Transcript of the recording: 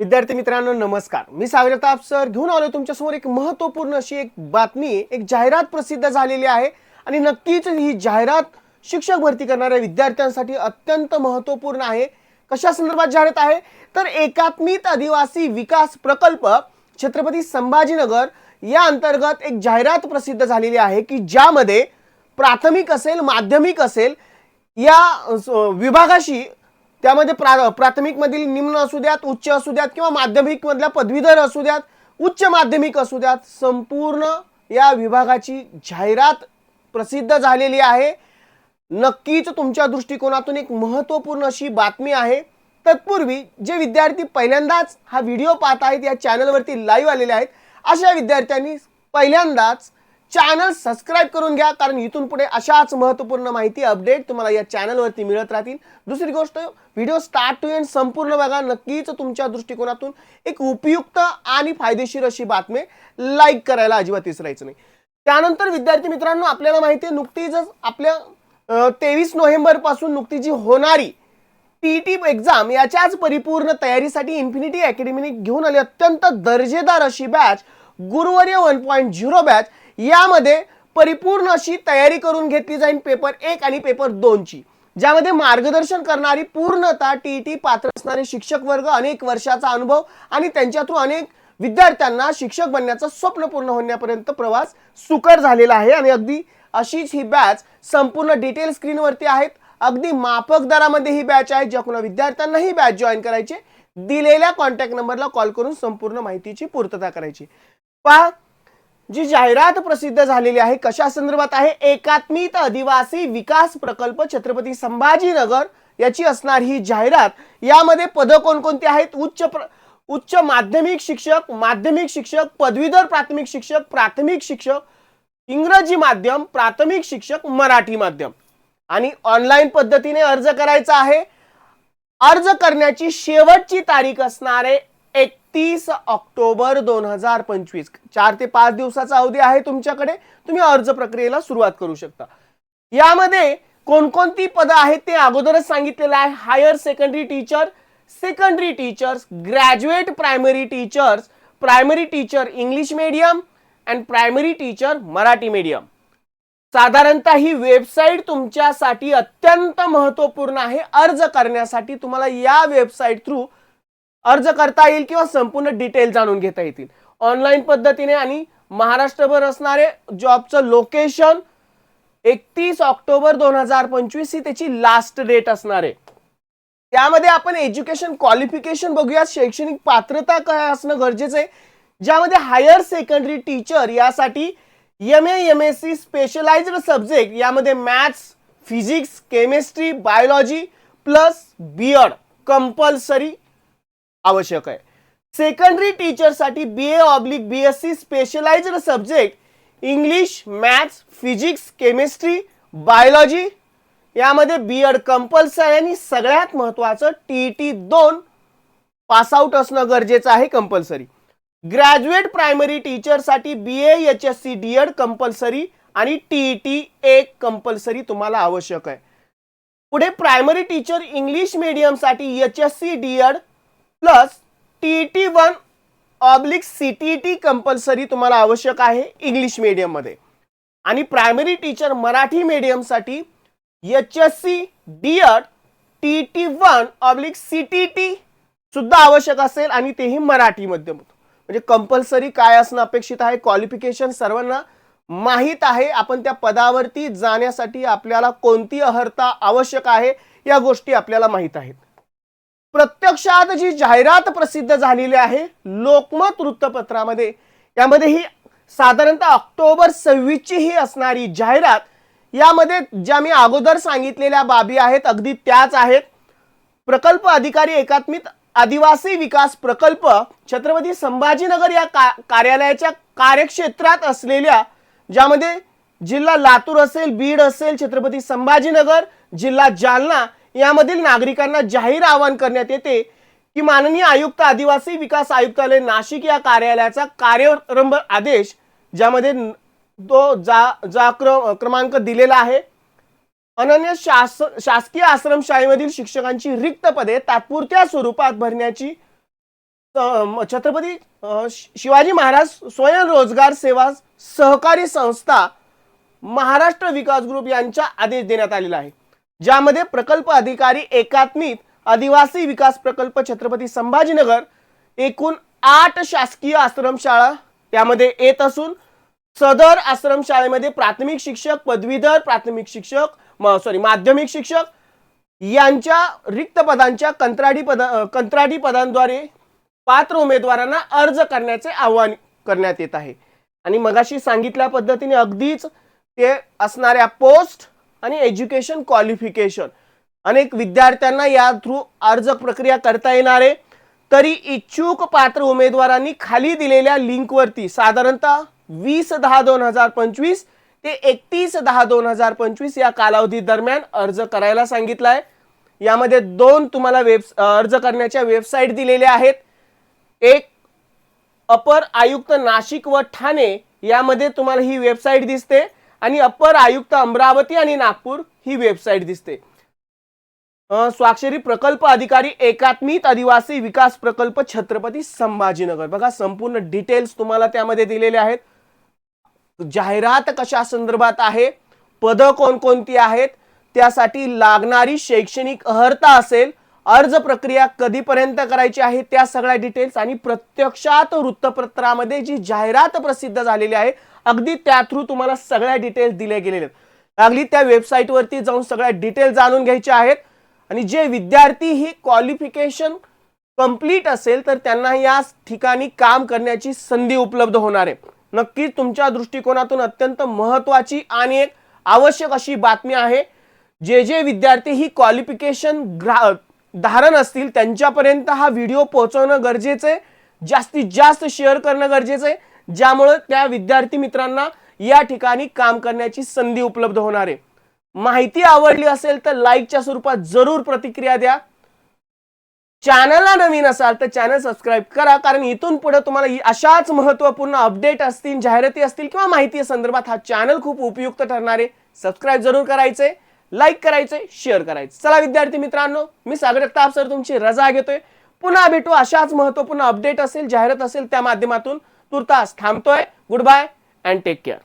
विद्यार्थी मित्रांनो नमस्कार. मी सागर सर घेऊन आलो तुमच्यासमोर एक महत्त्वपूर्ण अशी एक बातमी एक जाहिरात प्रसिद्ध झालेली आहे. आणि नक्कीच ही जाहिरात शिक्षक भरती करणाऱ्या विद्यार्थ्यांसाठी अत्यंत महत्त्वपूर्ण आहे. कशा संदर्भात जाहिरात आहे? तर एकात्मित आदिवासी विकास प्रकल्प छत्रपती संभाजीनगर या अंतर्गत एक जाहिरात प्रसिद्ध झालेली आहे की ज्यामध्ये प्राथमिक असेल माध्यमिक असेल या स- विभागाशी त्यामध्ये प्रा प्राथमिकमधील निम्न असू द्यात उच्च असू द्यात किंवा माध्यमिकमधल्या पदवीधर असू द्यात उच्च माध्यमिक असू द्यात संपूर्ण या विभागाची जाहिरात प्रसिद्ध झालेली आहे. नक्कीच तुमच्या दृष्टिकोनातून एक महत्त्वपूर्ण अशी बातमी आहे. तत्पूर्वी जे विद्यार्थी पहिल्यांदाच हा व्हिडिओ पाहत आहेत या चॅनलवरती लाईव्ह आलेले आहेत अशा विद्यार्थ्यांनी पहिल्यांदाच चॅनल सबस्क्राईब करून घ्या कारण इथून पुढे अशाच महत्त्वपूर्ण माहिती अपडेट तुम्हाला या चॅनलवरती मिळत राहतील. दुसरी गोष्ट व्हिडिओ स्टार्ट टू एंड संपूर्ण बघा. नक्कीच तुमच्या दृष्टिकोनातून एक उपयुक्त आणि फायदेशीर अशी बातमी लाईक करायला अजिबात विसरायचं नाही. त्यानंतर विद्यार्थी मित्रांनो आपल्याला माहिती आहे नुकतीच आपल्या तेवीस नोव्हेंबरपासून नुकती जी होणारी टी एक्झाम याच्याच परिपूर्ण तयारीसाठी इन्फिनिटी अकॅडमीने घेऊन आली अत्यंत दर्जेदार अशी बॅच गुरुवर्य वन पॉईंट झिरो बॅच यामध्ये परिपूर्ण अशी तयारी करून घेतली जाईल पेपर एक आणि पेपर दोनची ज्यामध्ये मार्गदर्शन करणारी पूर्णता टी टी पात्र असणारे शिक्षक वर्ग अनेक वर्षाचा अनुभव आणि त्यांच्या थ्रू अनेक विद्यार्थ्यांना शिक्षक बनण्याचं स्वप्न पूर्ण होण्यापर्यंत प्रवास सुकर झालेला आहे. आणि अगदी अशीच ही बॅच संपूर्ण डिटेल स्क्रीनवरती आहेत. अगदी माफक दरामध्ये ही बॅच आहे. ज्या कुणा विद्यार्थ्यांना ही बॅच जॉईन करायची दिलेल्या कॉन्टॅक्ट नंबरला कॉल करून संपूर्ण माहितीची पूर्तता करायची. पहा जी जाहिरात प्रसिद्ध झालेली आहे कशा संदर्भात आहे? एकात्मित आदिवासी विकास प्रकल्प छत्रपती संभाजीनगर याची असणार ही जाहिरात. यामध्ये पदं कोणकोणती आहेत? उच्च प्र उच्च माध्यमिक शिक्षक माध्यमिक शिक्षक पदवीधर प्राथमिक शिक्षक प्राथमिक शिक्षक इंग्रजी माध्यम प्राथमिक शिक्षक मराठी माध्यम. आणि ऑनलाईन पद्धतीने अर्ज करायचा आहे. अर्ज करण्याची शेवटची तारीख असणारे तीस ऑक्टोबर दोन हजार पंचवीस. चार ते पाच दिवसाचा अवधी आहे तुमच्याकडे. तुम्ही अर्ज प्रक्रियेला सुरुवात करू शकता. यामध्ये कोणकोणती पदं आहेत ते अगोदरच सांगितलेलं आहे. Higher secondary teacher secondary teachers graduate primary teachers primary teacher English medium and primary teacher Marathi medium साधारणतः ही वेबसाईट तुमच्यासाठी अत्यंत महत्त्वपूर्ण आहे. अर्ज करण्यासाठी तुम्हाला या वेबसाईट थ्रू अर्ज करता येईल किंवा संपूर्ण डिटेल जाणून घेता येतील. ऑनलाईन पद्धतीने आणि महाराष्ट्रभर असणारे जॉबचं लोकेशन एकतीस ऑक्टोबर दोन हजार पंचवीस ही त्याची लास्ट डेट असणार. आहे त्यामध्ये आपण एज्युकेशन क्वालिफिकेशन बघूया शैक्षणिक पात्रता काय असणं गरजेचं आहे. ज्यामध्ये हायर सेकंडरी टीचर यासाठी M A M S C specialized subject यामध्ये maths physics chemistry biology plus B Ed compulsory आवश्यक आहे. Secondary टीचरसाठी B A oblique B S C specialized subject English maths physics chemistry biology यामध्ये B Ed compulsory आणि सगळ्यात महत्त्वाचं T T दोन pass out असणं गरजेचं आहे compulsory graduate primary टीचरसाठी B A H S C D Ed compulsory आणि T T एक कंपल्सरी तुम्हाला आवश्यक आहे. पुढे primary teacher English मीडियमसाठी H S C D Ed plus T T one oblique C T T compulsory तुम्हाला आवश्यक आहे English मीडियममध्ये आणि primary teacher Marathi मीडियमसाठी H S C D Ed T T one oblique C T T सुद्धा आवश्यक असेल आणि तेही मराठीमध्ये म्हणजे कंपल्सरी काय असणं अपेक्षित आहे? क्वालिफिकेशन सर्वांना माहीत आहे. आपण त्या पदावरती जाण्यासाठी आपल्याला कोणती अर्हता आवश्यक आहे? या गोष्टी आपल्याला माहीत आहेत. प्रत्यक्षात जी जाहिरात प्रसिद्ध झालेली आहे लोकमत वृत्तपत्रामध्ये यामध्ये ही साधारणतः ऑक्टोबर सव्वीसची ही असणारी जाहिरात यामध्ये ज्या मी अगोदर सांगितलेल्या बाबी आहेत अगदी त्याच आहेत. प्रकल्प अधिकारी एकात्मित आदिवासी विकास प्रकल्प छत्रपती संभाजीनगर या का कार्यालयाच्या कार्यक्षेत्रात असलेल्या ज्यामध्ये जिल्हा लातूर असेल बीड असेल छत्रपती संभाजीनगर जिल्हा जालना यामधील नागरिकांना जाहीर आवाहन करण्यात येते की माननीय आयुक्त आदिवासी विकास आयुक्तालय नाशिक या कार्यालयाचा कार्यारंभ आदेश ज्यामध्ये तो जा जा क्रम क्रमांक दिलेला आहे. अनन्य शास शासकीय आश्रमशाळेमधील शिक्षकांची रिक्त पदे तात्पुरत्या स्वरूपात भरण्याची छत्रपती शि- शिवाजी महाराज स्वयंरोजगार सेवा सहकारी संस्था महाराष्ट्र विकास ग्रुप यांच्या आदेश देण्यात आलेला आहे. ज्यामध्ये प्रकल्प अधिकारी एकात्मिक आदिवासी विकास प्रकल्प छत्रपती संभाजीनगर एकूण आठ शासकीय आश्रमशाळा यामध्ये येत असून सदर आश्रमशाळेमध्ये प्राथमिक शिक्षक पदवीधर प्राथमिक शिक्षक सॉरी माध्यमिक शिक्षक यांच्या रिक्त पदांच्या कंत्राटी पद अ, कंत्राटी पदांद्वारे पात्र उमेदवारांना अर्ज करण्याचे आवाहन करण्यात येत आहे. आणि मगाशी सांगितल्या पद्धतीने अगदीच ते असणाऱ्या पोस्ट आणि एज्युकेशन क्वालिफिकेशन. अनेक विद्यार्थ्यांना या थ्रू अर्ज प्रक्रिया करता येणार आहे. तरी इच्छुक पात्र उमेदवारांनी खाली दिलेल्या लिंकवरती साधारणतः वीस दहा दोन हजार पंचवीस ते एकतीस दहा दोन हजार पंचवीस या कालावधी दरम्यान अर्ज करायला सांगितला आहे यामध्ये दोन तुम्हाला वेब अर्ज करण्याच्या वेबसाईट दिलेल्या आहेत. एक अपर आयुक्त नाशिक व ठाणे यामध्ये तुम्हाला ही वेबसाईट दिसते. आणि अपर आयुक्त अमरावती आणि नागपूर ही वेबसाईट दिसते. स्वाक्षरी प्रकल्प अधिकारी एकात्मिक आदिवासी विकास प्रकल्प छत्रपती संभाजीनगर. बघा संपूर्ण डिटेल्स तुम्हाला त्यामध्ये दिलेले आहेत. जाहिरात कशा संदर्भात आहे? पद कोणकोणती आहेत? त्यासाठी लागणारी शैक्षणिक अर्हता असेल अर्ज प्रक्रिया कधीपर्यंत करायची आहे त्या सगळ्या डिटेल्स आणि प्रत्यक्षात वृत्तपत्रामध्ये जी जाहिरात प्रसिद्ध झालेली आहे अगदी त्या थ्रू तुम्हाला सगळ्या डिटेल्स दिल्या गेलेल्या आहेत. अगदी त्या वेबसाईटवरती जाऊन सगळ्या डिटेल्स जाणून घ्यायच्या आहेत. आणि जे विद्यार्थी ही क्वालिफिकेशन कंप्लीट असेल तर त्यांना या ठिकाणी काम करण्याची संधी उपलब्ध होणार आहे. नक्कीच तुमच्या दृष्टिकोनातून अत्यंत महत्वाची आणि एक आवश्यक अशी बातमी आहे. जे जे विद्यार्थी ही क्वालिफिकेशन ग्रा धारण असतील त्यांच्यापर्यंत हा व्हिडिओ पोहोचवणं गरजेचं आहे. जास्तीत जास्त शेअर करणं गरजेचं आहे. ज्यामुळं त्या विद्यार्थी मित्रांना या ठिकाणी काम करण्याची संधी उपलब्ध होणार आहे. माहिती आवडली असेल तर लाईकच्या स्वरूपात जरूर प्रतिक्रिया द्या. चॅनलला नवीन असाल तर चॅनल सबस्क्राईब करा कारण इथून पुढे तुम्हाला अशाच महत्त्वपूर्ण अपडेट असतील जाहिराती असतील किंवा माहिती संदर्भात हा चॅनल खूप उपयुक्त ठरणार आहे. सबस्क्राईब जरूर करायचे लाईक करायचे शेअर करायचे. चला विद्यार्थी मित्रांनो मी सागर ताप सर तुमची रजा घेतोय. पुन्हा भेटू अशाच महत्त्वपूर्ण अपडेट असेल जाहिरात असेल त्या माध्यमातून. तुर्तास थांबतोय. Good bye and take care